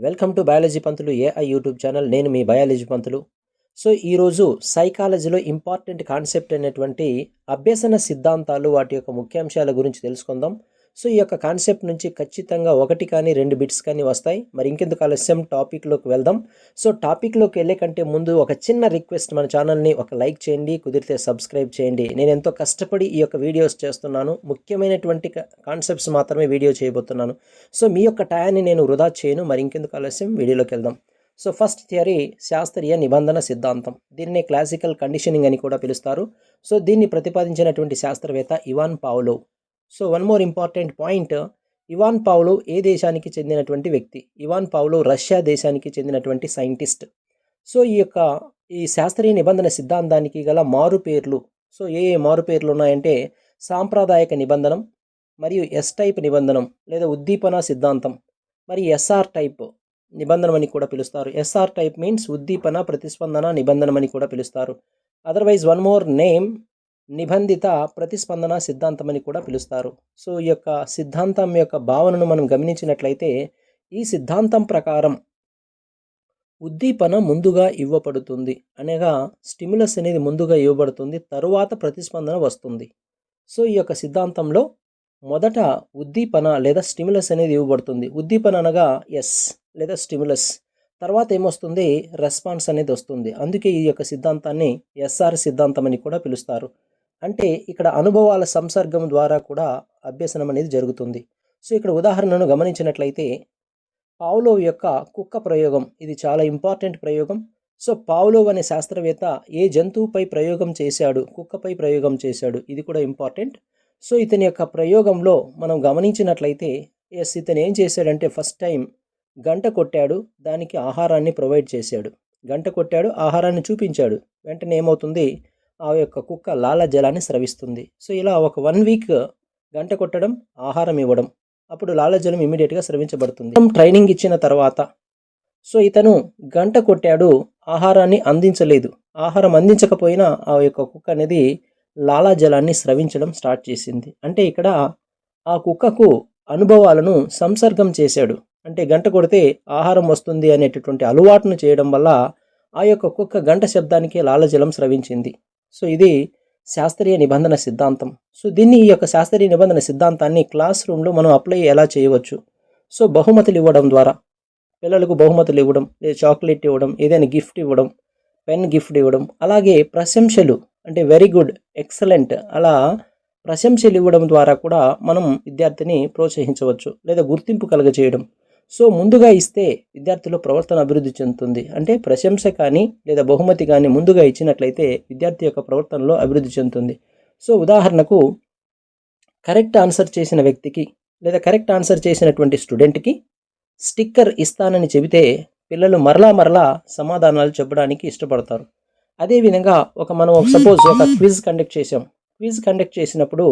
Welcome to biology Pantulu AI YouTube channel. నేను మీ biology పంతులు. So ఈరోజు సైకాలజీలో ఇంపార్టెంట్ కాన్సెప్ట్ అయినటువంటి అభ్యసన సిద్ధాంతాలు వాటి యొక్క ముఖ్యాంశాల గురించి తెలుసుకుందాం. సో ఈ యొక్క కాన్సెప్ట్ నుంచి ఖచ్చితంగా ఒకటి కానీ రెండు బిట్స్ కానీ వస్తాయి. మరి ఇంకెందుకు ఆలస్యం? టాపిక్లోకి వెళ్దాం. సో టాపిక్లోకి వెళ్ళే కంటే ముందు ఒక చిన్న రిక్వెస్ట్ మన ఛానల్ని ఒక లైక్ చేయండి కుదిరితే సబ్స్క్రైబ్ చేయండి. నేను ఎంతో కష్టపడి ఈ యొక్క వీడియోస్ చేస్తున్నాను. ముఖ్యమైనటువంటి కాన్సెప్ట్స్ మాత్రమే వీడియో చేయబోతున్నాను. సో మీ యొక్క టయాన్ని నేను వృధా చేయను. మరి ఇంకెందుకు ఆలస్యం? వీడియోలోకి వెళ్దాం. సో ఫస్ట్ థియరీ శాస్త్రీయ నిబంధన సిద్ధాంతం. దీన్ని క్లాసికల్ కండిషనింగ్ అని కూడా పిలుస్తారు. సో దీన్ని ప్రతిపాదించినటువంటి శాస్త్రవేత్త Ivan Pavlov. So one more important point Ivan Pavlov ఏ దేశానికి చెందినటువంటి వ్యక్తి? ఇవాన్ పావులు రష్యా దేశానికి చెందినటువంటి సైంటిస్ట్ సో ఈ యొక్క ఈ శాస్త్రీయ నిబంధన సిద్ధాంతానికి గల మారుపేర్లు. సో ఏ ఏ మారుపేర్లు ఉన్నాయంటే సాంప్రదాయక నిబంధనం మరియు ఎస్ టైప్ నిబంధనం లేదా ఉద్దీపన సిద్ధాంతం. మరి ఎస్ఆర్ టైప్ నిబంధనం అని కూడా పిలుస్తారు. ఎస్ఆర్ టైప్ మీన్స్ ఉద్దీపన ప్రతిస్పందన నిబంధనం అని కూడా పిలుస్తారు. అదర్వైజ్ వన్ మోర్ నేమ్ నిబంధిత ప్రతిస్పందన సిద్ధాంతం అని కూడా పిలుస్తారు. సో ఈ యొక్క సిద్ధాంతం యొక్క భావనను మనం గమనించినట్లయితే ఈ సిద్ధాంతం ప్రకారం ఉద్దీపన ముందుగా ఇవ్వబడుతుంది. అనగా స్టిమ్యులస్ అనేది ముందుగా ఇవ్వబడుతుంది తరువాత ప్రతిస్పందన వస్తుంది. సో ఈ యొక్క సిద్ధాంతంలో మొదట ఉద్దీపన లేదా స్టిమ్యులస్ అనేది ఇవ్వబడుతుంది. ఉద్దీపన అనగా ఎస్ లేదా స్టిమ్యులస్ తర్వాత ఏమొస్తుంది? రెస్పాన్స్ అనేది వస్తుంది. అందుకే ఈ యొక్క సిద్ధాంతాన్ని ఎస్ఆర్ సిద్ధాంతం అని కూడా పిలుస్తారు. అంటే ఇక్కడ అనుభవాల సంసర్గం ద్వారా కూడా అభ్యసనం అనేది జరుగుతుంది. సో ఇక్కడ ఉదాహరణను గమనించినట్లయితే పావులోవ్ యొక్క కుక్క ప్రయోగం ఇది చాలా ఇంపార్టెంట్ ప్రయోగం. సో పావులోవ్ అనే శాస్త్రవేత్త ఏ జంతువుపై ప్రయోగం చేశాడు కుక్కపై ప్రయోగం చేశాడు ఇది కూడా ఇంపార్టెంట్. సో ఇతని యొక్క ప్రయోగంలో మనం గమనించినట్లయితే ఎస్ ఇతను ఏం చేశాడంటే ఫస్ట్ టైం గంట కొట్టాడు దానికి ఆహారాన్ని ప్రొవైడ్ చేశాడు. గంట కొట్టాడు ఆహారాన్ని చూపించాడు. వెంటనే ఏమవుతుంది? ఆ యొక్క కుక్క లాలాజలాన్ని స్రవిస్తుంది. సో ఇలా ఒక వన్ వీక్ గంట కొట్టడం ఆహారం ఇవ్వడం అప్పుడు లాలాజలం ఇమీడియట్గా స్రవించబడుతుంది. ట్రైనింగ్ ఇచ్చిన తర్వాత సో ఇతను గంట కొట్టాడు ఆహారాన్ని అందించలేదు. ఆహారం అందించకపోయినా ఆ యొక్క కుక్క అనేది లాలాజలాన్ని స్రవించడం స్టార్ట్ చేసింది. అంటే ఇక్కడ ఆ కుక్కకు అనుభవాలను సంసర్గం చేశాడు. అంటే గంట కొడితే ఆహారం వస్తుంది అనేటటువంటి అలవాటును చేయడం వల్ల ఆ యొక్క కుక్క గంట శబ్దానికి లాలజలం స్రవించింది. సో ఇది శాస్త్రీయ నిబంధన సిద్ధాంతం. సో దీన్ని ఈ యొక్క శాస్త్రీయ నిబంధన సిద్ధాంతాన్ని క్లాస్ రూమ్లో మనం అప్లై ఎలా చేయవచ్చు? సో బహుమతులు ఇవ్వడం ద్వారా పిల్లలకు బహుమతులు ఇవ్వడం లేదా చాక్లెట్ ఇవ్వడం ఏదైనా గిఫ్ట్ ఇవ్వడం పెన్ గిఫ్ట్ ఇవ్వడం అలాగే ప్రశంసలు అంటే వెరీ గుడ్ ఎక్సలెంట్ అలా ప్రశంసలు ఇవ్వడం ద్వారా కూడా మనం విద్యార్థిని ప్రోత్సహించవచ్చు లేదా గుర్తింపు కలగజేయడం. సో ముందుగా ఇస్తే విద్యార్థుల ప్రవర్తన అభివృద్ధి చెందుతుంది. అంటే ప్రశంస కానీ లేదా బహుమతి కానీ ముందుగా ఇచ్చినట్లయితే విద్యార్థి యొక్క ప్రవర్తనలో అభివృద్ధి చెందుతుంది. సో ఉదాహరణకు కరెక్ట్ ఆన్సర్ చేసిన వ్యక్తికి లేదా కరెక్ట్ ఆన్సర్ చేసినటువంటి స్టూడెంట్కి స్టిక్కర్ ఇస్తానని చెబితే పిల్లలు మరలా మరలా సమాధానాలు చెప్పడానికి ఇష్టపడతారు. అదేవిధంగా ఒక మనం ఒక సపోజ్ ఒక క్విజ్ కండక్ట్ చేసాం క్విజ్ కండక్ట్ చేసినప్పుడు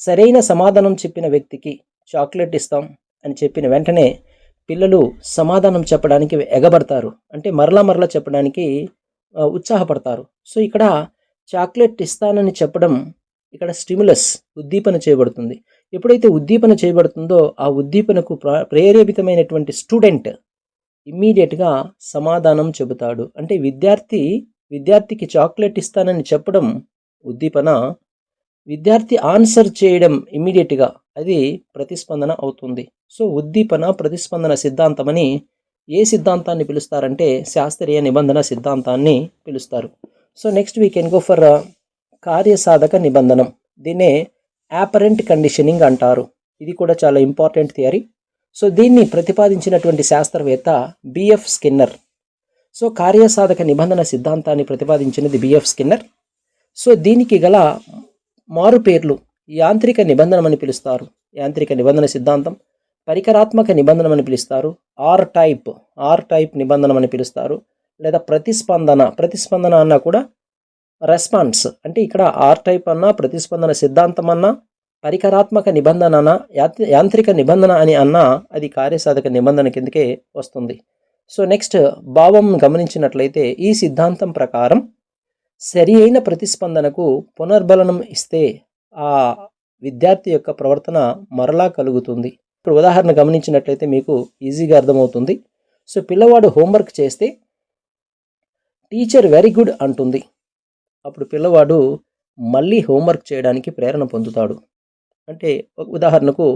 సరైన సమాధానం చెప్పిన వ్యక్తికి చాక్లెట్ ఇస్తాం అని చెప్పిన వెంటనే పిల్లలు సమాధానం చెప్పడానికి ఎగబడతారు. అంటే మరలా మరలా చెప్పడానికి ఉత్సాహపడతారు. సో ఇక్కడ చాక్లెట్ ఇస్తానని చెప్పడం ఇక్కడ స్టిములస్ ఉద్దీపన చేయబడుతుంది. ఎప్పుడైతే ఉద్దీపన చేయబడుతుందో ఆ ఉద్దీపనకు ప్రేరేపితమైనటువంటి స్టూడెంట్ ఇమ్మీడియట్గా సమాధానం చెబుతాడు. అంటే విద్యార్థి విద్యార్థికి చాక్లెట్ ఇస్తానని చెప్పడం ఉద్దీపన విద్యార్థి ఆన్సర్ చేయడం ఇమ్మీడియట్గా అది ప్రతిస్పందన అవుతుంది. సో ఉద్దీపన ప్రతిస్పందన సిద్ధాంతమని ఏ సిద్ధాంతాన్ని పిలుస్తారంటే శాస్త్రీయ నిబంధన సిద్ధాంతాన్ని పిలుస్తారు. So next we can go for కార్యసాధక నిబంధనం. దీన్నే యాపరెంట్ కండిషనింగ్ అంటారు. ఇది కూడా చాలా ఇంపార్టెంట్ థియరీ సో దీన్ని ప్రతిపాదించినటువంటి శాస్త్రవేత్త బిఎఫ్ స్కిన్నర్ సో కార్యసాధక నిబంధన సిద్ధాంతాన్ని ప్రతిపాదించినది బిఎఫ్ స్కిన్నర్ సో దీనికి గల మారు పేర్లు యాంత్రిక నిబంధనమని పిలుస్తారు. యాంత్రిక నిబంధన సిద్ధాంతం. పరికరాత్మక నిబంధనమని పిలుస్తారు. ఆర్ టైప్ ఆర్ టైప్ నిబంధన అని పిలుస్తారు. లేదా ప్రతిస్పందన ప్రతిస్పందన అన్నా కూడా రెస్పాన్స్ అంటే ఇక్కడ ఆర్ టైప్ అన్నా ప్రతిస్పందన సిద్ధాంతం అన్నా పరికరాత్మక నిబంధన అన్నా యాంత్రిక నిబంధన అని అన్నా అది కార్యసాధక నిబంధన కిందకే వస్తుంది. సో నెక్స్ట్ భావం గమనించినట్లయితే ఈ సిద్ధాంతం ప్రకారం సరి అయిన ప్రతిస్పందనకు పునర్బలనం ఇస్తే ఆ విద్యార్థి యొక్క ప్రవర్తన మరలా కలుగుతుంది. ఇప్పుడు ఉదాహరణ గమనించినట్లయితే మీకు ఈజీగా అర్థమవుతుంది. సో పిల్లవాడు హోంవర్క్ చేస్తే టీచర్ వెరీ గుడ్ అంటుంది. అప్పుడు పిల్లవాడు మళ్ళీ హోంవర్క్ చేయడానికి ప్రేరణ పొందుతాడు. అంటే ఒక ఉదాహరణకు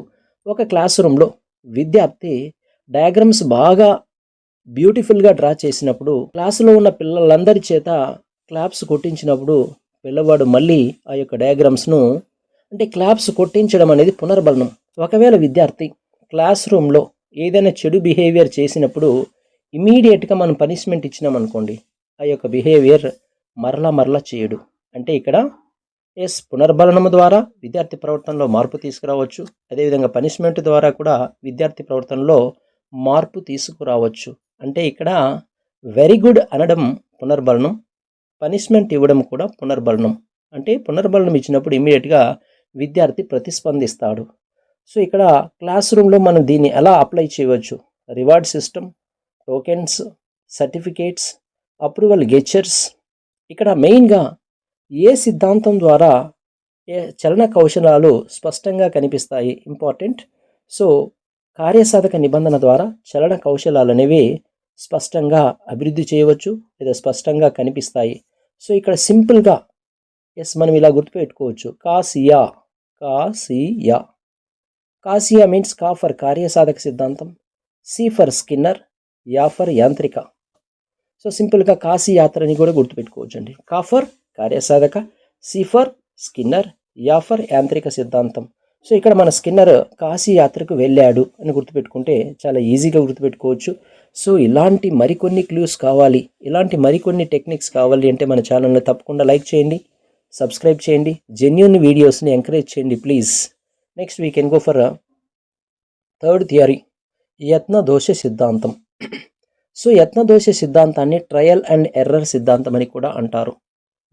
ఒక క్లాస్ రూమ్లో విద్యార్థి డయాగ్రామ్స్ బాగా బ్యూటిఫుల్గా డ్రా చేసినప్పుడు క్లాసులో ఉన్న పిల్లలందరి చేత క్లాప్స్ కొట్టించినప్పుడు పిల్లవాడు మళ్ళీ ఆ యొక్క డయాగ్రామ్స్ను అంటే క్లాప్స్ కొట్టించడం అనేది పునర్బలనం. ఒకవేళ విద్యార్థి క్లాస్ రూమ్లో ఏదైనా చెడు బిహేవియర్ చేసినప్పుడు ఇమీడియట్గా మనం పనిష్మెంట్ ఇచ్చినాం అనుకోండి ఆ యొక్క బిహేవియర్ మరలా మరలా చేయడు. అంటే ఇక్కడ ఎస్ పునర్బలనము ద్వారా విద్యార్థి ప్రవర్తనలో మార్పు తీసుకురావచ్చు. అదేవిధంగా పనిష్మెంట్ ద్వారా కూడా విద్యార్థి ప్రవర్తనలో మార్పు తీసుకురావచ్చు. అంటే ఇక్కడ వెరీ గుడ్ అనడం పునర్బలనం పనిష్మెంట్ ఇవ్వడం కూడా పునర్బలనం. అంటే పునర్బలనం ఇచ్చినప్పుడు ఇమీడియట్గా విద్యార్థి ప్రతిస్పందిస్తాడు. సో ఇక్కడ క్లాస్ రూమ్లో మనం దీన్ని ఎలా అప్లై చేయవచ్చు? Reward system tokens certificates approval gestures. ఇక్కడ మెయిన్గా ఏ సిద్ధాంతం ద్వారా ఏ చలన కౌశలాలు స్పష్టంగా కనిపిస్తాయి? ఇంపార్టెంట్. సో కార్యసాధక నిబంధన ద్వారా చలన కౌశలాలు అనేవి స్పష్టంగా అభివృద్ధి చేయవచ్చు లేదా స్పష్టంగా కనిపిస్తాయి. సో ఇక్కడ సింపుల్గా ఎస్ మనం ఇలా గుర్తుపెట్టుకోవచ్చు. కాసియా కాసియా. కాసియా మీన్స్ కా ఫర్ కార్యసాధక సిద్ధాంతం సి ఫర్ స్కిన్నర్ యా ఫర్ యాంత్రిక. సో సింపుల్గా కాశీ యాత్రని కూడా గుర్తుపెట్టుకోవచ్చు అండి కా ఫర్ కార్యసాధక సి ఫర్ స్కిన్నర్ యా ఫర్ యాంత్రిక సిద్ధాంతం. సో ఇక్కడ మన స్కిన్నర్ కాశీ యాత్రకు వెళ్ళాడు అని గుర్తుపెట్టుకుంటే చాలా ఈజీగా గుర్తుపెట్టుకోవచ్చు. సో ఇలాంటి మరికొన్ని క్లూస్ కావాలి ఇలాంటి మరికొన్ని టెక్నిక్స్ కావాలి అంటే మన ఛానల్ని తప్పకుండా లైక్ చేయండి సబ్స్క్రైబ్ చేయండి జెన్యున్ వీడియోస్ని ఎంకరేజ్ చేయండి please next we can go for third theory యత్న దోష సిద్ధాంతం. సో యత్న దోష సిద్ధాంతాన్ని ట్రయల్ అండ్ ఎర్రర్ సిద్ధాంతం అని కూడా అంటారు.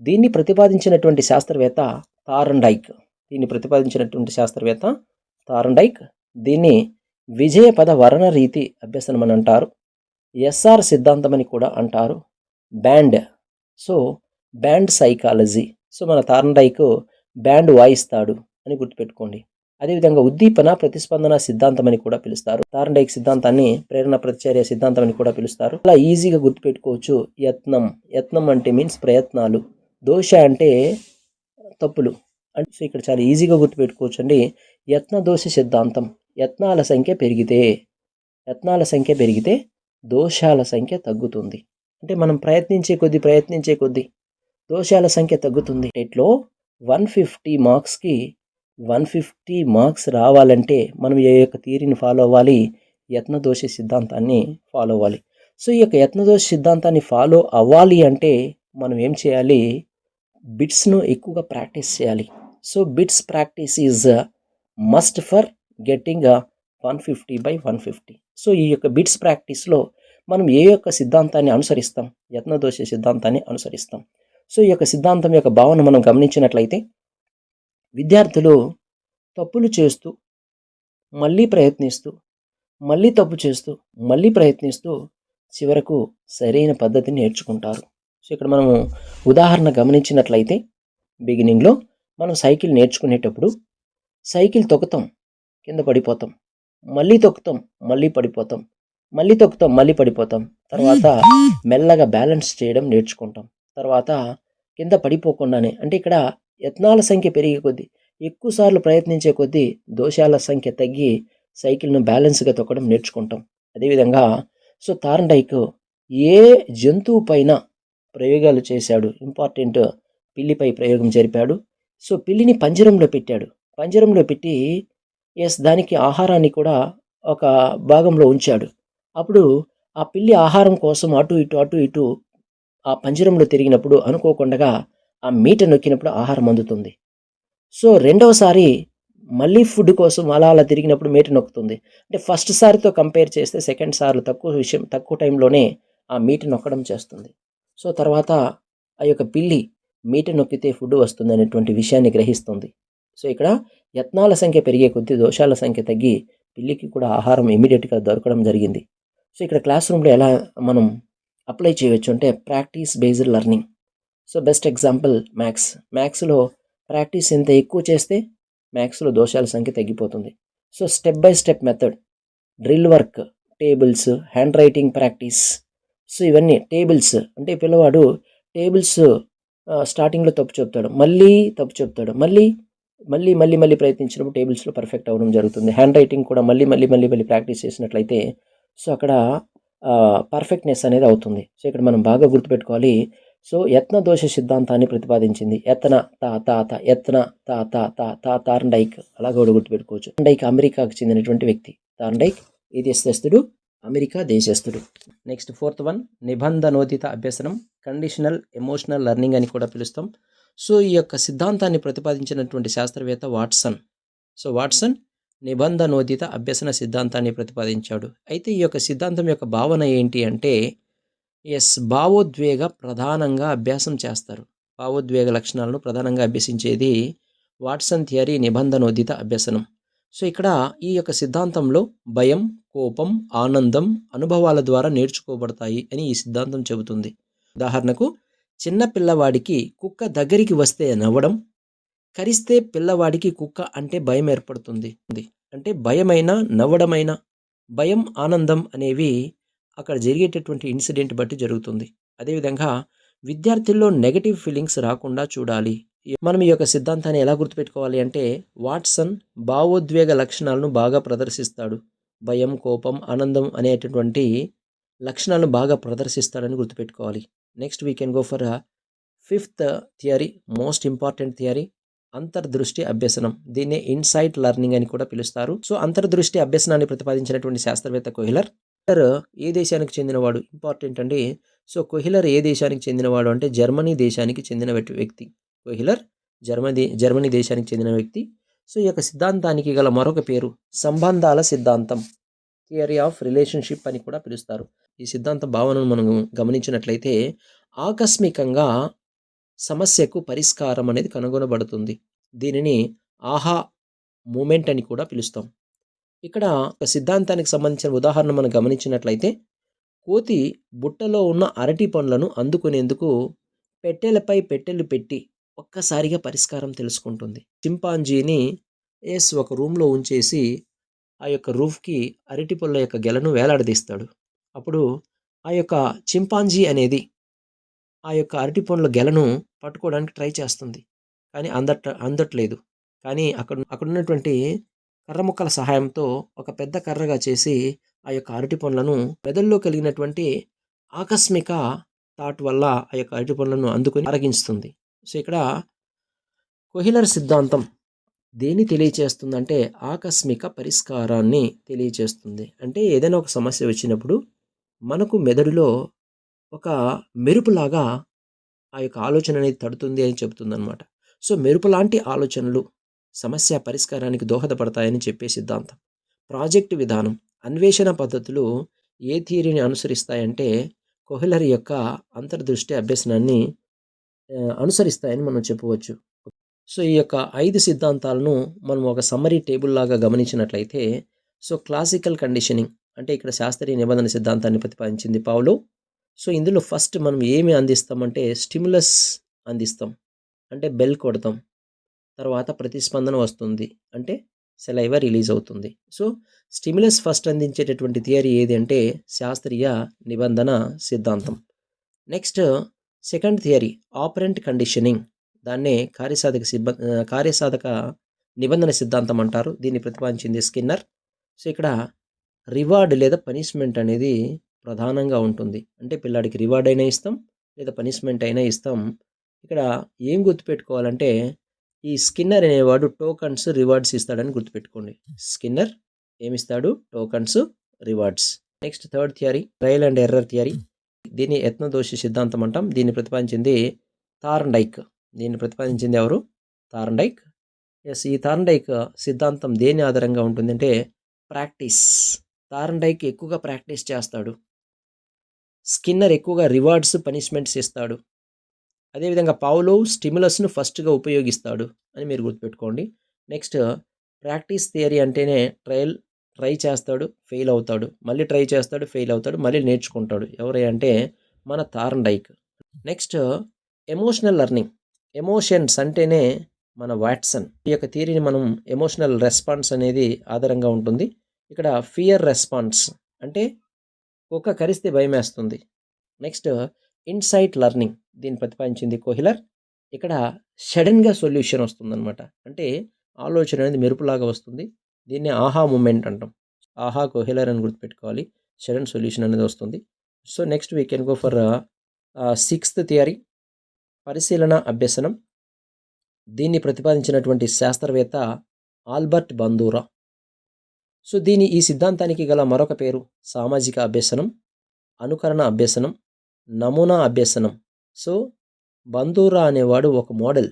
దీన్ని ప్రతిపాదించినటువంటి శాస్త్రవేత్త తారండైక్ దీన్ని ప్రతిపాదించినటువంటి శాస్త్రవేత్త తారండైక్ దీన్ని విజయపద వర్ణ రీతి అభ్యసనం అని అంటారు. ఎస్ఆర్ సిద్ధాంతం అని కూడా అంటారు. Bond. So bond psychology. So మన తారండైకు బ్యాండ్ వాయిస్తాడు అని గుర్తుపెట్టుకోండి. అదేవిధంగా ఉద్దీపన ప్రతిస్పందన సిద్ధాంతం అని కూడా పిలుస్తారు. తారండైక్ సిద్ధాంతాన్ని ప్రేరణ ప్రతిచర్య సిద్ధాంతం అని కూడా పిలుస్తారు. అలా ఈజీగా గుర్తుపెట్టుకోవచ్చు యత్నం. యత్నం అంటే మీన్స్ ప్రయత్నాలు. దోష అంటే తప్పులు. అంటే సో ఇక్కడ చాలా ఈజీగా గుర్తుపెట్టుకోవచ్చు అండి యత్న దోష సిద్ధాంతం. యత్నాల సంఖ్య పెరిగితే. యత్నాల సంఖ్య పెరిగితే దోషాల సంఖ్య తగ్గుతుంది. అంటే మనం ప్రయత్నించే కొద్దీ ప్రయత్నించే కొద్దీ దోషాల సంఖ్య తగ్గుతుంది. ఇట్లో వన్ ఫిఫ్టీ మార్క్స్కి వన్ ఫిఫ్టీ మార్క్స్ రావాలంటే మనం ఏ యొక్క థియరీని ఫాలో అవ్వాలి? యత్నదోష సిద్ధాంతాన్ని ఫాలో అవ్వాలి. సో ఈ యొక్క యత్నదోష సిద్ధాంతాన్ని ఫాలో అవ్వాలి అంటే మనం ఏం చేయాలి? బిట్స్ను ఎక్కువగా ప్రాక్టీస్ చేయాలి. So bits practice is must for getting one fifty by one fifty. So ఈ యొక్క బిట్స్ ప్రాక్టీస్లో మనం ఏ యొక్క సిద్ధాంతాన్ని అనుసరిస్తాం? యత్నదోష సిద్ధాంతాన్ని అనుసరిస్తాం. సో ఈ యొక్క సిద్ధాంతం యొక్క భావన మనం గమనించినట్లయితే విద్యార్థులు తప్పులు చేస్తూ మళ్ళీ ప్రయత్నిస్తూ మళ్ళీ తప్పు చేస్తూ మళ్ళీ ప్రయత్నిస్తూ చివరకు సరైన పద్ధతిని నేర్చుకుంటారు. సో ఇక్కడ మనము ఉదాహరణ గమనించినట్లయితే బిగినింగ్లో మనం సైకిల్ నేర్చుకునేటప్పుడు సైకిల్ తొక్కుతాం కింద పడిపోతాం. మళ్ళీ తొక్కుతాం మళ్ళీ పడిపోతాం మళ్ళీ తొక్కుతాం మళ్ళీ పడిపోతాం. తర్వాత మెల్లగా బ్యాలెన్స్ చేయడం నేర్చుకుంటాం. తర్వాత కింద పడిపోకుండానే అంటే ఇక్కడ యత్నాల సంఖ్య పెరిగే కొద్దీ ఎక్కువసార్లు ప్రయత్నించే కొద్దీ దోషాల సంఖ్య తగ్గి సైకిల్ను బ్యాలెన్స్గా తొక్కడం నేర్చుకుంటాం. అదేవిధంగా సో తారండైక్ ఏ జంతువు పైన ప్రయోగాలు చేశాడు ఇంపార్టెంట్ పిల్లిపై ప్రయోగం జరిపాడు. సో పిల్లిని పంజరంలో పెట్టాడు. పంజరంలో పెట్టి ఎస్ దానికి ఆహారాన్ని కూడా ఒక భాగంలో ఉంచాడు. అప్పుడు ఆ పిల్లి ఆహారం కోసం అటు ఇటు అటు ఇటు ఆ పంజరంలో తిరిగినప్పుడు అనుకోకుండా ఆ మీట నొక్కినప్పుడు ఆహారం అందుతుంది. సో రెండవసారి మళ్ళీ ఫుడ్ కోసం అలా అలా తిరిగినప్పుడు మీట నొక్కుతుంది. అంటే ఫస్ట్ సారితో కంపేర్ చేస్తే సెకండ్ సార్లు తక్కువ విషయం తక్కువ టైంలోనే ఆ మీట నొక్కడం చేస్తుంది. సో తర్వాత ఆ యొక్క పిల్లి మీట నొక్కితే ఫుడ్ వస్తుంది అనేటువంటి విషయాన్ని గ్రహిస్తుంది. సో ఇక్కడ యత్నాల సంఖ్య పెరిగే కొద్దీ దోషాల సంఖ్య తగ్గి పిల్లికి కూడా ఆహారం ఇమీడియట్గా దొరకడం జరిగింది. సో ఇక్కడ క్లాస్ రూమ్లో ఎలా మనం అప్లై చేయవచ్చు అంటే practice based learning so best example maths మ్యాథ్స్లో ప్రాక్టీస్ ఎంత ఎక్కువ చేస్తే మ్యాథ్స్లో దోషాల సంఖ్య తగ్గిపోతుంది. So step by step method drill work tables hand writing practice so ఇవన్నీ టేబుల్స్ అంటే పిల్లవాడు టేబుల్స్ స్టార్టింగ్లో తప్పు చెప్తాడు మళ్ళీ తప్పు చెప్తాడు మళ్ళీ మళ్ళీ మళ్ళీ మళ్ళీ ప్రయత్నించినప్పుడు టేబుల్స్లో పర్ఫెక్ట్ అవ్వడం జరుగుతుంది. హ్యాండ్ రైటింగ్ కూడా మళ్ళీ మళ్ళీ మళ్ళీ మళ్ళీ ప్రాక్టీస్ చేసినట్లయితే సో అక్కడ పర్ఫెక్ట్నెస్ అనేది అవుతుంది. సో ఇక్కడ మనం బాగా గుర్తుపెట్టుకోవాలి. సో యత్న దోష సిద్ధాంతాన్ని ప్రతిపాదించింది. యత్న తా తా తా యత్న తా తా తా తా తార్ండైక్. అలా కూడా గుర్తుపెట్టుకోవచ్చు. తార్ండైక్ అమెరికాకు చెందినటువంటి వ్యక్తి. తార్ండైక్ ఈ దేశస్థుడు అమెరికా దేశస్థుడు. నెక్స్ట్ ఫోర్త్ వన్ నిబంధనోదిత అభ్యసనం కండిషనల్ ఎమోషనల్ లెర్నింగ్ అని కూడా పిలుస్తాం. సో ఈ యొక్క సిద్ధాంతాన్ని ప్రతిపాదించినటువంటి శాస్త్రవేత్త వాట్సన్. సో వాట్సన్ నిబంధనోదిత అభ్యసన సిద్ధాంతాన్ని ప్రతిపాదించాడు. అయితే ఈ యొక్క సిద్ధాంతం యొక్క భావన ఏంటి అంటే ఎస్ భావోద్వేగ ప్రధానంగా అభ్యాసం చేస్తారు. భావోద్వేగ లక్షణాలను ప్రధానంగా అభ్యసించేది వాట్సన్ థియరీ నిబంధనోదిత అభ్యసనం. సో ఇక్కడ ఈ యొక్క సిద్ధాంతంలో భయం కోపం ఆనందం అనుభవాల ద్వారా నేర్చుకోబడతాయి అని ఈ సిద్ధాంతం చెబుతుంది. ఉదాహరణకు చిన్న పిల్లవాడికి కుక్క దగ్గరికి వస్తే నవ్వడం కరిస్తే పిల్లవాడికి కుక్క అంటే భయం ఏర్పడుతుంది. అంటే భయమైన నవ్వడమైన భయం ఆనందం అనేవి అక్కడ జరిగేటటువంటి ఇన్సిడెంట్ బట్టి జరుగుతుంది. అదేవిధంగా విద్యార్థుల్లో నెగటివ్ ఫీలింగ్స్ రాకుండా చూడాలి. మనం ఈ యొక్క సిద్ధాంతాన్ని ఎలా గుర్తుపెట్టుకోవాలి అంటే వాట్సన్ భావోద్వేగ లక్షణాలను బాగా ప్రదర్శిస్తాడు. భయం కోపం ఆనందం అనేటటువంటి లక్షణాలను బాగా ప్రదర్శిస్తాడని గుర్తుపెట్టుకోవాలి. Next we can go for fifth theory most important theory అంతర్దృష్టి అభ్యసనం. దీన్ని ఇన్సైట్ లెర్నింగ్ అని కూడా పిలుస్తారు. సో అంతర్దృష్టి అభ్యసనాన్ని ప్రతిపాదించినటువంటి శాస్త్రవేత్త కోహిలర్ ఏ దేశానికి చెందినవాడు? ఇంపార్టెంట్ అండి. సో కోహిలర్ ఏ దేశానికి చెందినవాడు అంటే జర్మనీ దేశానికి చెందిన వ్యక్తి. కోహిలర్ జర్మనీ జర్మనీ దేశానికి చెందిన వ్యక్తి. సో ఈ యొక్క సిద్ధాంతానికి గల మరొక పేరు సంబంధాల సిద్ధాంతం. థియరీ ఆఫ్ రిలేషన్షిప్ అని కూడా పిలుస్తారు. ఈ సిద్ధాంత భావనను మనం గమనించినట్లయితే ఆకస్మికంగా సమస్యకు పరిష్కారం అనేది కనుగొనబడుతుంది. దీనిని ఆహా మూమెంట్ అని కూడా పిలుస్తాం. ఇక్కడ ఒక సిద్ధాంతానికి సంబంధించిన ఉదాహరణ మనం గమనించినట్లయితే కోతి బుట్టలో ఉన్న అరటి పండ్లను అందుకునేందుకు పెట్టెలపై పెట్టెలు పెట్టి ఒక్కసారిగా పరిష్కారం తెలుసుకుంటుంది. చింపాంజీని ఎస్ ఒక రూమ్లో ఉంచేసి ఆ యొక్క రూఫ్కి అరటి పొల్ల యొక్క గెలను వేలాడదీస్తాడు. అప్పుడు ఆ యొక్క చింపాంజీ అనేది ఆ యొక్క అరటి పండ్ల గెలను పట్టుకోవడానికి ట్రై చేస్తుంది. కానీ అందట అందట్లేదు. కానీ అక్కడ అక్కడ ఉన్నటువంటి కర్ర ముక్కల సహాయంతో ఒక పెద్ద కర్రగా చేసి ఆ యొక్క అరటి పండ్లను మెదల్లో కలిగినటువంటి ఆకస్మిక థాట్ వల్ల ఆ యొక్క అరటి పండ్లను అందుకుని అరగించుతుంది సో ఇక్కడ కొహిలర్ సిద్ధాంతం దేన్ని తెలియచేస్తుందంటే ఆకస్మిక పరిష్కారాన్ని తెలియచేస్తుంది. అంటే ఏదైనా ఒక సమస్య వచ్చినప్పుడు మనకు మెదడులో ఒక మెరుపులాగా ఆ యొక్క ఆలోచన అనేది తడుతుంది అని చెబుతుందన్నమాట. సో మెరుపు లాంటి ఆలోచనలు సమస్య పరిష్కారానికి దోహదపడతాయని చెప్పే సిద్ధాంతం. ప్రాజెక్టు విధానం అన్వేషణ పద్ధతులు ఏ థియరీని అనుసరిస్తాయంటే కొహ్లర్ యొక్క అంతర్దృష్టి అభ్యసనాన్ని అనుసరిస్తాయని మనం చెప్పవచ్చు. సో ఈ యొక్క ఐదు సిద్ధాంతాలను మనం ఒక సమ్మరీ టేబుల్ లాగా గమనించినట్లయితే సో క్లాసికల్ కండిషనింగ్ అంటే ఇక్కడ శాస్త్రీయ నిబంధన సిద్ధాంతాన్ని ప్రతిపాదించింది పావులో. సో ఇందులో ఫస్ట్ మనం ఏమి అందిస్తామంటే స్టిములస్ అందిస్తాం. అంటే బెల్ కొడతాం. తర్వాత ప్రతిస్పందన వస్తుంది. అంటే సెలైవ రిలీజ్ అవుతుంది. సో స్టిములస్ ఫస్ట్ అందించేటటువంటి థియరీ ఏది అంటే శాస్త్రీయ నిబంధన సిద్ధాంతం. Next second theory operant conditioning. దాన్నే కార్యసాధక సిబ్బ కార్యసాధక నిబంధన సిద్ధాంతం అంటారు. దీన్ని ప్రతిపాదించింది స్కిన్నర్. సో ఇక్కడ రివార్డ్ లేదా పనిష్మెంట్ అనేది ప్రధానంగా ఉంటుంది. అంటే పిల్లాడికి రివార్డ్ అయినా ఇస్తాం లేదా పనిష్మెంట్ అయినా ఇస్తాం. ఇక్కడ ఏం గుర్తుపెట్టుకోవాలంటే ఈ స్కిన్నర్ అనేవాడు టోకన్స్ రివార్డ్స్ ఇస్తాడని గుర్తుపెట్టుకోండి. Skinner ఏమిస్తాడు? Tokens rewards. Next third theory trial and error theory. దీన్ని యత్నదోషి సిద్ధాంతం అంటాం. దీన్ని ప్రతిపాదించింది తారండైక్ దీన్ని ప్రతిపాదించింది ఎవరు? తారండైక్. ఎస్ ఈ తారండైక్ సిద్ధాంతం దేని ఆధారంగా ఉంటుందంటే ప్రాక్టీస్. తారండైక్ ఎక్కువగా ప్రాక్టీస్ చేస్తాడు. స్కిన్నర్ ఎక్కువగా రివార్డ్స్ పనిష్మెంట్స్ ఇస్తాడు. అదేవిధంగా పావులో స్టిములస్ను ఫస్ట్గా ఉపయోగిస్తాడు అని మీరు గుర్తుపెట్టుకోండి. నెక్స్ట్ ప్రాక్టీస్ థియరీ అంటేనే ట్రయల్ ట్రై చేస్తాడు ఫెయిల్ అవుతాడు. మళ్ళీ ట్రై చేస్తాడు ఫెయిల్ అవుతాడు మళ్ళీ నేర్చుకుంటాడు. ఎవరై అంటే మన Thorndike next emotional learning. Emotions అంటేనే మన వాట్సన్. ఈ యొక్క థియరీని మనం ఎమోషనల్ రెస్పాన్స్ అనేది ఆధారంగా ఉంటుంది. ఇక్కడ ఫియర్ రెస్పాన్స్ అంటే కుక్క కరిస్తే భయమేస్తుంది. నెక్స్ట్ ఇన్సైట్ లెర్నింగ్ దీన్ని ప్రతిపాదించింది కోహిలర్. ఇక్కడ సడన్గా సొల్యూషన్ వస్తుందన్నమాట. అంటే ఆలోచన అనేది మెరుపులాగా వస్తుంది. దీన్ని ఆహా మూమెంట్ అంటాం. ఆహా కోహిలర్ అని గుర్తుపెట్టుకోవాలి. సడన్ సొల్యూషన్ అనేది వస్తుంది. So next we can go for sixth theory పరిశీలన అభ్యసనం. దీన్ని ప్రతిపాదించినటువంటి శాస్త్రవేత్త ఆల్బర్ట్ బందూరా. సో దీని ఈ సిద్ధాంతానికి గల మరొక పేరు సామాజిక అభ్యసనం అనుకరణ అభ్యసనం నమూనా అభ్యసనం. సో బందూరా అనేవాడు ఒక మోడల్.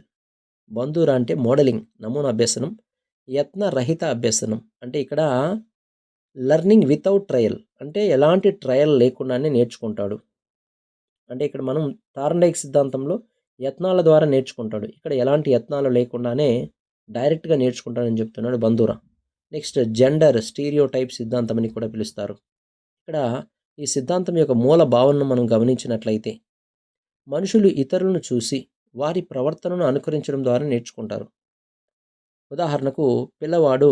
బందూరా అంటే మోడలింగ్ నమూనా అభ్యసనం యత్నరహిత అభ్యసనం. అంటే ఇక్కడ లెర్నింగ్ వితౌట్ ట్రయల్ అంటే ఎలాంటి ట్రయల్ లేకుండానే నేర్చుకుంటాడు. అంటే ఇక్కడ మనం తారండైక్ సిద్ధాంతంలో యత్నాల ద్వారా నేర్చుకుంటాడు. ఇక్కడ ఎలాంటి యత్నాలు లేకుండానే డైరెక్ట్గా నేర్చుకుంటాడని చెప్తున్నాడు Bandura next gender stereotype సిద్ధాంతం అని కూడా పిలుస్తారు. ఇక్కడ ఈ సిద్ధాంతం యొక్క మూల భావనను మనం గమనించినట్లయితే మనుషులు ఇతరులను చూసి వారి ప్రవర్తనను అనుకరించడం ద్వారా నేర్చుకుంటారు. ఉదాహరణకు పిల్లవాడు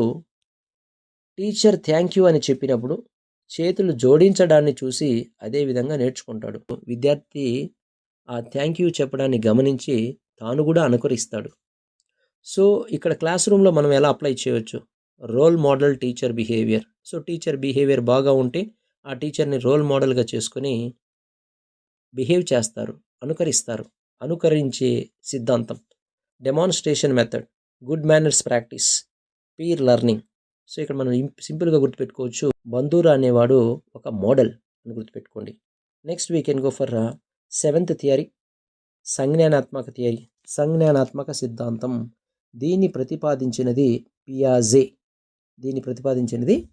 టీచర్ థ్యాంక్ యూ అని చెప్పినప్పుడు చేతులు జోడించడాన్ని చూసి అదే విధంగా నేర్చుకుంటాడు. విద్యార్థి ఆ థ్యాంక్ యూ చెప్పడాన్ని గమనించి తాను కూడా అనుకరిస్తాడు. సో ఇక్కడ క్లాస్ రూమ్లో మనం ఎలా అప్లై చేయవచ్చు role model teacher behaviour so teacher behaviour బాగా ఉంటే ఆ టీచర్ని రోల్ మోడల్గా చేసుకొని బిహేవ్ చేస్తారు అనుకరిస్తారు అనుకరించే సిద్ధాంతం. Demonstration method good manners practice peer learning so ఇక్కడ మనం సింపుల్గా గుర్తుపెట్టుకోవచ్చు. బంధూరా అనేవాడు ఒక మోడల్ అని గుర్తుపెట్టుకోండి. Next we can go for seventh theory సంజ్ఞానాత్మక theory సంజ్ఞానాత్మక సిద్ధాంతం. దీన్ని ప్రతిపాదించినది పియాజే. దీన్ని ప్రతిపాదించినది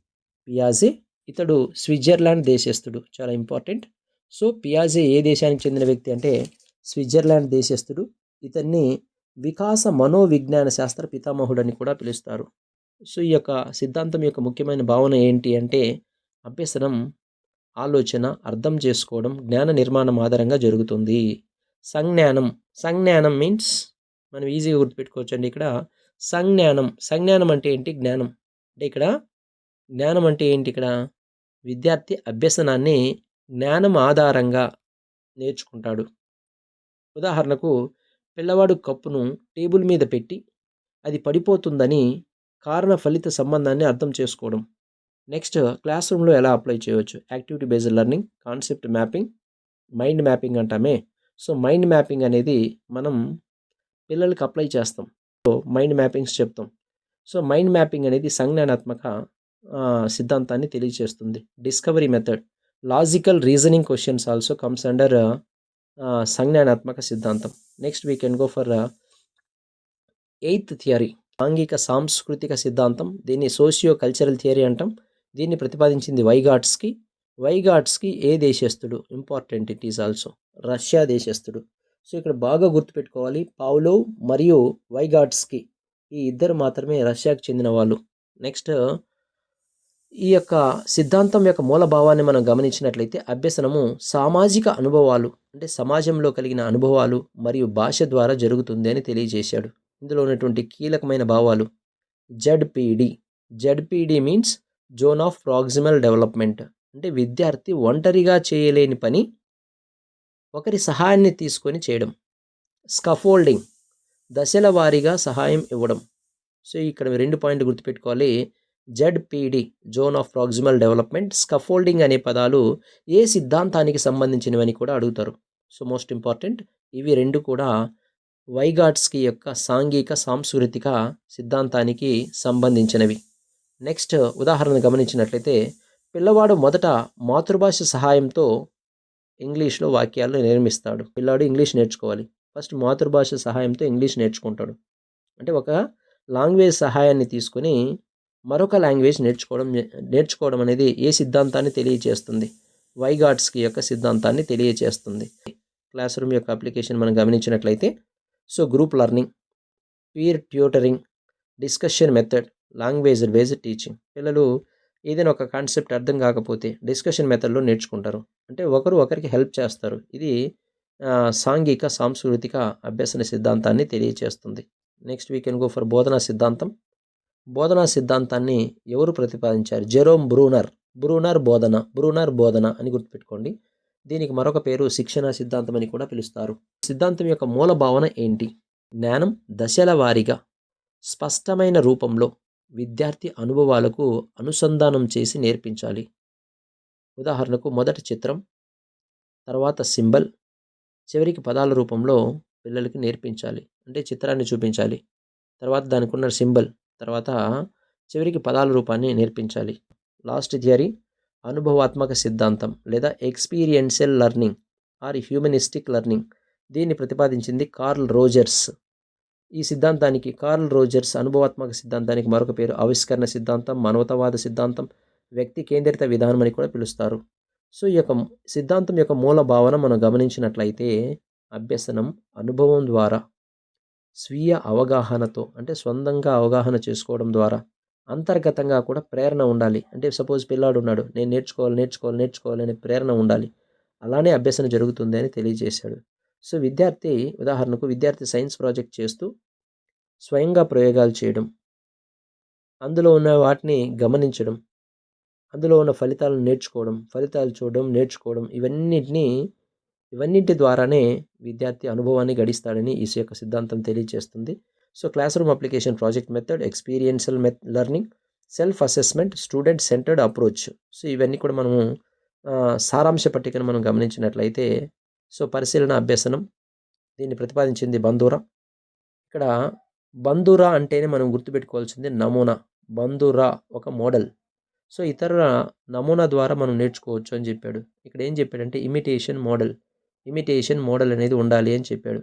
పియాజే. ఇతడు స్విట్జర్లాండ్ దేశస్థుడు చాలా ఇంపార్టెంట్. సో పియాజే ఏ దేశానికి చెందిన వ్యక్తి అంటే స్విట్జర్లాండ్ దేశస్థుడు. ఇతన్ని వికాస మనోవిజ్ఞాన శాస్త్ర పితామహుడు అని కూడా పిలుస్తారు. సో ఈ యొక్క సిద్ధాంతం యొక్క ముఖ్యమైన భావన ఏంటి అంటే అభ్యసనం ఆలోచన అర్థం చేసుకోవడం జ్ఞాన నిర్మాణం ఆధారంగా జరుగుతుంది. సంజ్ఞానం. సంజ్ఞానం మీన్స్ మనం ఈజీగా గుర్తుపెట్టుకోవచ్చండి ఇక్కడ. సంజ్ఞానం. సంజ్ఞానం అంటే ఏంటి? జ్ఞానం. అంటే ఇక్కడ జ్ఞానం అంటే ఏంటి ఇక్కడ? విద్యార్థి అభ్యసనాన్ని జ్ఞానం ఆధారంగా నేర్చుకుంటాడు. ఉదాహరణకు పిల్లవాడు కప్పును టేబుల్ మీద పెట్టి అది పడిపోతుందని కారణ ఫలిత సంబంధాన్ని అర్థం చేసుకోవడం. నెక్స్ట్ క్లాస్ రూమ్లో ఎలా అప్లై చేయవచ్చు? Activity based learning concept mapping mind mapping అంటామే. So mind mapping అనేది మనం పిల్లలకి అప్లై చేస్తాం. సో మైండ్ మ్యాపింగ్స్ చెప్తాం. సో మైండ్ మ్యాపింగ్ అనేది సంజ్ఞానాత్మక సిద్ధాంతాన్ని తెలియజేస్తుంది discovery method logical reasoning questions also comes under సంజ్ఞానాత్మక సిద్ధాంతం. Next we can go for eighth theory సాంఘిక సాంస్కృతిక సిద్ధాంతం. దీన్ని సోషియో కల్చరల్ థియరీ అంటాం. దీన్ని ప్రతిపాదించింది వైగాట్స్కి వైగాట్స్కి ఏ దేశస్థుడు? Important it is also Russia దేశస్థుడు. So ఇక్కడ బాగా గుర్తుపెట్టుకోవాలి. పావులో మరియు వైగాట్స్కి ఈ ఇద్దరు మాత్రమే రష్యాకు చెందిన వాళ్ళు. నెక్స్ట్ ఈ యొక్క సిద్ధాంతం యొక్క మూల భావాన్ని మనం గమనించినట్లయితే అభ్యసనము సామాజిక అనుభవాలు అంటే సమాజంలో కలిగిన అనుభవాలు మరియు భాష ద్వారా జరుగుతుంది అని తెలియజేశాడు. ఇందులో ఉన్నటువంటి కీలకమైన భావాలు. ZPD ZPD means zone of proximal development. అంటే విద్యార్థి ఒంటరిగా చేయలేని పని ఒకరి సహాయాన్ని తీసుకొని చేయడం. స్కఫోల్డింగ్ దశల వారీగా సహాయం ఇవ్వడం. సో ఇక్కడ రెండు పాయింట్ గుర్తుపెట్టుకోవాలి. ZPD zone of proximal development scaffolding అనే పదాలు ఏ సిద్ధాంతానికి సంబంధించినవని కూడా అడుగుతారు. సో మోస్ట్ ఇంపార్టెంట్ ఇవి రెండు కూడా వైగాట్స్కి యొక్క సాంఘిక సాంస్కృతిక సిద్ధాంతానికి సంబంధించినవి. నెక్స్ట్ ఉదాహరణ గమనించినట్లయితే పిల్లవాడు మొదట మాతృభాష సహాయంతో ఇంగ్లీష్లో వాక్యాలను నిర్మిస్తాడు. పిల్లాడు ఇంగ్లీష్ నేర్చుకోవాలి. ఫస్ట్ మాతృభాష సహాయంతో ఇంగ్లీష్ నేర్చుకుంటాడు. అంటే ఒక లాంగ్వేజ్ సహాయాన్ని తీసుకొని మరొక లాంగ్వేజ్ నేర్చుకోవడం నేర్చుకోవడం అనేది ఏ సిద్ధాంతాన్ని తెలియచేస్తుంది? వైగాట్స్కి యొక్క సిద్ధాంతాన్ని తెలియచేస్తుంది. క్లాస్ రూమ్ యొక్క అప్లికేషన్ మనం గమనించినట్లయితే so group learning peer tutoring discussion method language based teaching. పిల్లలు ఏదైనా ఒక కాన్సెప్ట్ అర్థం కాకపోతే డిస్కషన్ మెథడ్లో నేర్చుకుంటారు. అంటే ఒకరు ఒకరికి హెల్ప్ చేస్తారు. ఇది సాంఘిక సాంస్కృతిక అభ్యసన సిద్ధాంతాన్ని తెలియచేస్తుంది. Next we can go for బోధనా సిద్ధాంతం. బోధనా సిద్ధాంతాన్ని ఎవరు ప్రతిపాదించారు? Jerome Bruner. బ్రూనర్ బోధన. బ్రూనర్ బోధన అని గుర్తుపెట్టుకోండి. దీనికి మరొక పేరు శిక్షణ సిద్ధాంతం అని కూడా పిలుస్తారు. సిద్ధాంతం యొక్క మూల భావన ఏంటి? జ్ఞానం దశల వారీగా స్పష్టమైన రూపంలో విద్యార్థి అనుభవాలకు అనుసంధానం చేసి నేర్పించాలి. ఉదాహరణకు మొదటి చిత్రం తర్వాత సింబల్ చివరికి పదాల రూపంలో పిల్లలకి నేర్పించాలి. అంటే చిత్రాన్ని చూపించాలి. తర్వాత దానికి ఉన్న సింబల్ తర్వాత చివరికి పదాల రూపాన్ని నేర్పించాలి. లాస్ట్ థియరీ అనుభవాత్మక సిద్ధాంతం లేదా experiential learning or humanistic learning. దీన్ని ప్రతిపాదించింది కార్ల్ రోజర్స్. ఈ సిద్ధాంతానికి కార్ల్ రోజర్స్ అనుభవాత్మక సిద్ధాంతానికి మరొక పేరు ఆవిష్కరణ సిద్ధాంతం మానవతావాద సిద్ధాంతం వ్యక్తి కేంద్రిత విధానం అని కూడా పిలుస్తారు. సో ఈ యొక్క సిద్ధాంతం యొక్క మూల భావన మనం గమనించినట్లయితే అభ్యసనం అనుభవం ద్వారా స్వీయ అవగాహనతో అంటే సొంతంగా అవగాహన చేసుకోవడం ద్వారా అంతర్గతంగా కూడా ప్రేరణ ఉండాలి. అంటే సపోజ్ పిల్లాడు ఉన్నాడు నేను నేర్చుకోవాలి నేర్చుకోవాలి నేర్చుకోవాలి అనే ప్రేరణ ఉండాలి. అలానే అభ్యసన జరుగుతుంది అని తెలియజేశాడు. సో విద్యార్థి ఉదాహరణకు విద్యార్థి సైన్స్ ప్రాజెక్ట్ చేస్తూ స్వయంగా ప్రయోగాలు చేయడం. అందులో ఉన్న వాటిని గమనించడం. అందులో ఉన్న ఫలితాలను నేర్చుకోవడం ఫలితాలు చూడడం నేర్చుకోవడం ఇవన్నిటిని ఇవన్నింటి ద్వారానే విద్యార్థి అనుభవాన్ని గడిస్తాడని ఈ యొక్క సిద్ధాంతం తెలియజేస్తుంది so classroom application project method experiential meth learning self assessment student centred approach. So ఇవన్నీ కూడా మనము సారాంశ పట్టికను మనం గమనించినట్లయితే సో పరిశీలన అభ్యసనం దీన్ని ప్రతిపాదించింది బంధూరా ఇక్కడ బంధురా అంటేనే మనం గుర్తుపెట్టుకోవాల్సింది నమూనా. బంధురా ఒక మోడల్. సో ఇతరుల నమూనా ద్వారా మనం నేర్చుకోవచ్చు అని చెప్పాడు. ఇక్కడ ఏం చెప్పాడంటే ఇమిటేషన్ మోడల్. ఇమిటేషన్ మోడల్ అనేది ఉండాలి అని చెప్పాడు.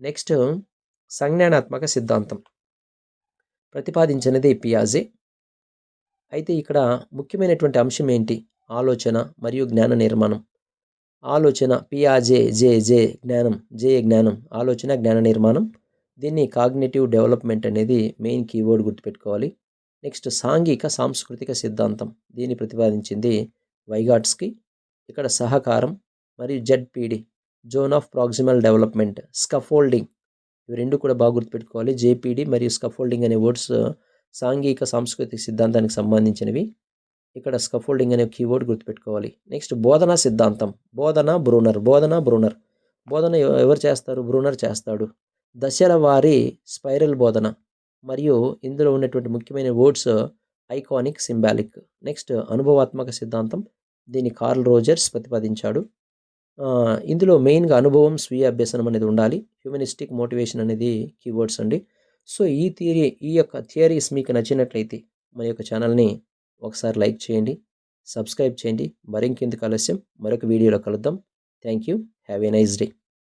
నెక్స్ట్ సంజ్ఞానాత్మక సిద్ధాంతం. ప్రతిపాదించినది పియాజే. అయితే ఇక్కడ ముఖ్యమైనటువంటి అంశం ఏంటి? ఆలోచన మరియు జ్ఞాన నిర్మాణం. ఆలోచన పియాజే జే జే జ్ఞానం. జే జ్ఞానం. ఆలోచన జ్ఞాన నిర్మాణం. దీన్ని కాగ్నేటివ్ డెవలప్మెంట్ అనేది మెయిన్ కీవర్డ్ గుర్తుపెట్టుకోవాలి. నెక్స్ట్ సాంఘిక సాంస్కృతిక సిద్ధాంతం. దీన్ని ప్రతిపాదించింది వైగాట్స్కి ఇక్కడ సహకారం మరియు ZPD zone of proximal development scaffolding. ఇవి రెండు కూడా బాగా గుర్తుపెట్టుకోవాలి. జేపీడి మరియు స్కఫోల్డింగ్ అనే వర్డ్స్ సాంఘిక సాంస్కృతిక సిద్ధాంతానికి సంబంధించినవి. ఇక్కడ స్కఫోల్డింగ్ అనే కీవర్డ్ గుర్తుపెట్టుకోవాలి. నెక్స్ట్ బోధనా సిద్ధాంతం. బోధన బ్రూనర్. బోధన బ్రూనర్. బోధన ఎవరు చేస్తారు? బ్రూనర్ చేస్తాడు. దశల వారి స్పైరల్ బోధన మరియు ఇందులో ఉన్నటువంటి ముఖ్యమైన వర్డ్స్ ఐకానిక్ సింబాలిక్. నెక్స్ట్ అనుభవాత్మక సిద్ధాంతం. దీన్ని కార్ల్ రోజర్స్ ప్రతిపాదించాడు. ఇందులో మెయిన్గా అనుభవం స్వీయ అభ్యసనం అనేది ఉండాలి. హ్యూమనిస్టిక్ మోటివేషన్ అనేది కీవర్డ్స్ అండి. సో ఈ థియరీ ఈ యొక్క థియరీస్ మీకు నచ్చినట్లయితే మన యొక్క ఛానల్ని ఒకసారి లైక్ చేయండి సబ్స్క్రైబ్ చేయండి. మరింకెందుకు ఆలస్యం? మరొక వీడియోలో కలుద్దాం. Thank you. Have a nice day.